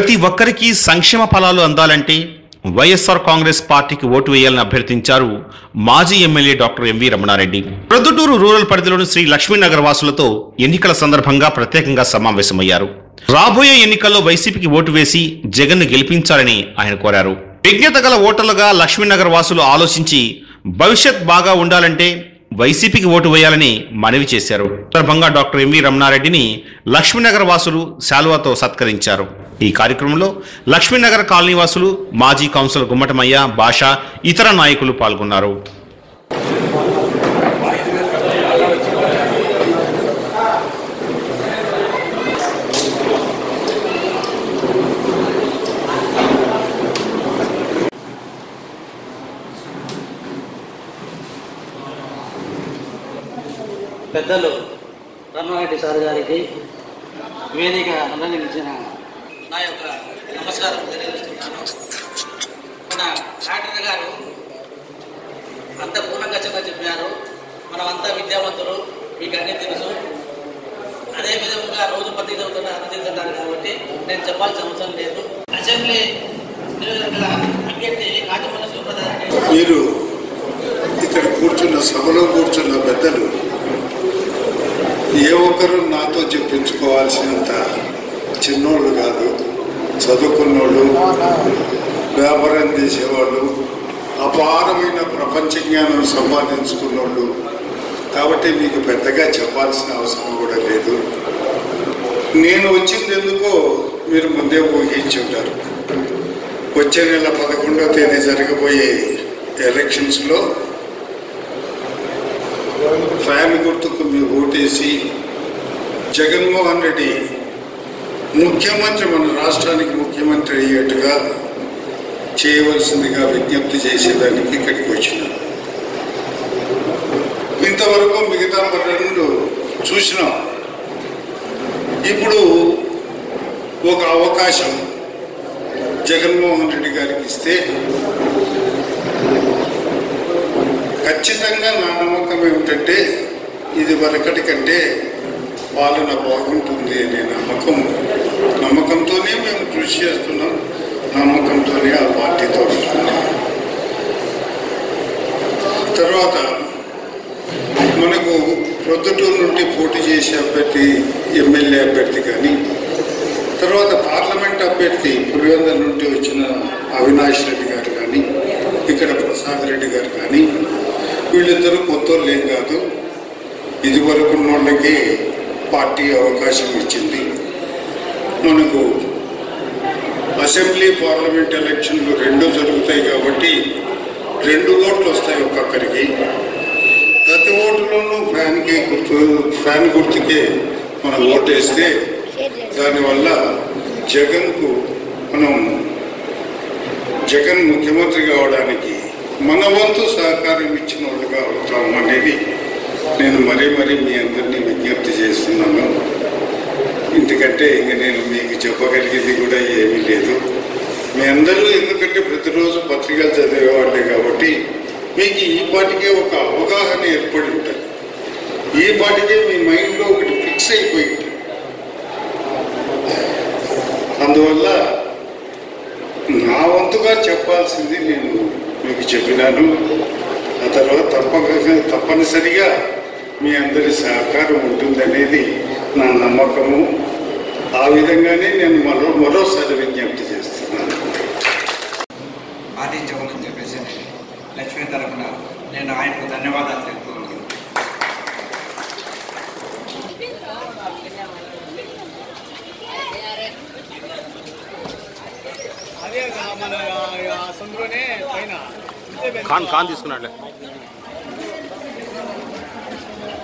ప్రతి ఒక్కరికి సంక్షేమ ఫలాలు అందాలంటే వైఎస్ఆర్ కాంగ్రెస్ పార్టీకి ఓటు వేయాలని అభ్యర్థించారు మాజీ MLA doctor MV Ramana Reddy. Proddatur rural పరిధిలోని శ్రీ లక్ష్మీనగర్ వాసులతో ఎన్నికల సందర్భంగా ప్రత్యేకంగా సమావేశమయ్యారు. రాబోయే ఎన్నికల్లో వైసీపీకి ఓటు వేసి జగన్ను గెలిపించాలని ఆయన కోరారు. విజ్ఞత గల ఓటర్లుగా లక్ష్మీనగర్ వాసులు ఆలోచించి భవిష్యత్ బాగా ఉండాలంటే వైసీపీకి ఓటు వేయాలని మనవి చేశారు. సందర్భంగా డాక్టర్ ఎంవి రమణారెడ్డిని లక్ష్మీనగర్ వాసులు శాలువాతో సత్కరించారు. ఈ కార్యక్రమంలో లక్ష్మీనగర్ కాలనీ వాసులు మాజీ కౌన్సిలర్ గుమ్మటమయ్య భాష ఇతర నాయకులు పాల్గొన్నారు. పెద్దలు రమణారెడ్డి సార్ గారికి వేదిక అలంకరించిన నా నమస్కారం తెలియజేస్తున్నాను. మన డాక్టర్ గారు అంత పూర్ణగచ్చంగా చెప్పారు. మనమంతా విద్యావంతులు మీకు అన్నీ తెలుసు. అదే విధంగా రోజు పత్రిక చదువుతున్న అందిస్తున్నారు కాబట్టి నేను చెప్పాల్సిన అవసరం లేదు. అసెంబ్లీ నియోజకవర్గ అభ్యర్థి కాజమల్ల శివప్రసాద్ మీరు ఇక్కడ కూర్చున్న సభలో కూర్చున్న పెద్దలు ఏ ఒక్కరు నాతో చెప్పించుకోవాల్సినంత చిన్నోళ్ళు కాదు. చదువుకున్నోళ్ళు వ్యాపారం చేసేవాళ్ళు అపారమైన ప్రపంచ జ్ఞానం సంపాదించుకున్నోళ్ళు. కాబట్టి మీకు పెద్దగా చెప్పాల్సిన అవసరం కూడా లేదు. నేను వచ్చింది ఎందుకో మీరు ముందే ఊహించుంటారు. వచ్చే నెల పదకొండవ తేదీ జరగబోయే ఎలక్షన్స్లో ఫ్యాన్ గుర్తుకు మీ ఓటేసి జగన్మోహన్ రెడ్డి ముఖ్యమంత్రి మన రాష్ట్రానికి ముఖ్యమంత్రి అయ్యేట్టుగా చేయవలసిందిగా విజ్ఞప్తి చేసేదానికి ఇక్కడికి వచ్చినాం. ఇంతవరకు మిగతా పనులు చూసినాం. ఇప్పుడు ఒక అవకాశం జగన్మోహన్ రెడ్డి గారికి ఇస్తే ఖచ్చితంగా నా నమ్మకం ఏమిటంటే ఇది వరకటి కంటే పాలన బాగుంటుంది అనే నమ్మకం నమ్మకంతోనే మేము కృషి చేస్తున్నాం. నమ్మకంతోనే ఆ పార్టీతో తర్వాత మనకు ప్రొద్దుటూరు నుండి పోటీ చేసే అభ్యర్థి ఎమ్మెల్యే అభ్యర్థి కానీ తర్వాత పార్లమెంట్ అభ్యర్థి పులివెందుల నుండి వచ్చిన అవినాష్ రెడ్డి గారు కానీ ఇక్కడ ప్రసాద్ రెడ్డి గారు కానీ వీళ్ళిద్దరూ కొత్త ఏం కాదు. ఇది వరకు వాళ్ళకి పార్టీ అవకాశం ఇచ్చింది. మనకు అసెంబ్లీ పార్లమెంట్ ఎలక్షన్లు రెండు జరుగుతాయి కాబట్టి రెండు ఓట్లు వస్తాయి ఒక్కొక్కరికి. ప్రతి ఓటులోనూ ఫ్యాన్కి గుర్తు ఫ్యాన్ గుర్తుకే మనం ఓటేస్తే దానివల్ల జగన్కు మనం జగన్ ముఖ్యమంత్రి కావడానికి మన వంతు సహకారం ఇచ్చిన వాళ్ళుగా అవుతాం అనేది నేను మరీ మరీ మీ అందరినీ విజ్ఞప్తి చేస్తున్నాను ఎందుకంటే ఇంక నేను మీకు చెప్పగలిగింది కూడా ఏమీ లేదు. మీ అందరూ ఎందుకంటే ప్రతిరోజు పత్రికలు చదివేవాళ్ళే కాబట్టి మీకు ఈ పాటికే ఒక అవగాహన ఏర్పడి ఉంటుంది. ఈ పాటికే మీ మైండ్లో ఒకటి ఫిక్స్ అయిపోయి ఉంటుంది. అందువల్ల నా వంతుగా చెప్పాల్సింది నేను మీకు చెప్పినాను. ఆ తర్వాత తప్పక తప్పనిసరిగా మీ అందరి సహకారం ఉంటుందనేది నా నమ్మకము. ఆ విధంగానే నేను మరో మరోసారి విజ్ఞప్తి చేస్తున్నాను ఆదించమని చెప్పేసి లక్ష్మీ తరఫున నేను ఆయనకు ధన్యవాదాలు తెలుపుతున్నాను అదే మన సందులోనే పైన ఖాన్ ఖాన్ తీసుకున్నాడులే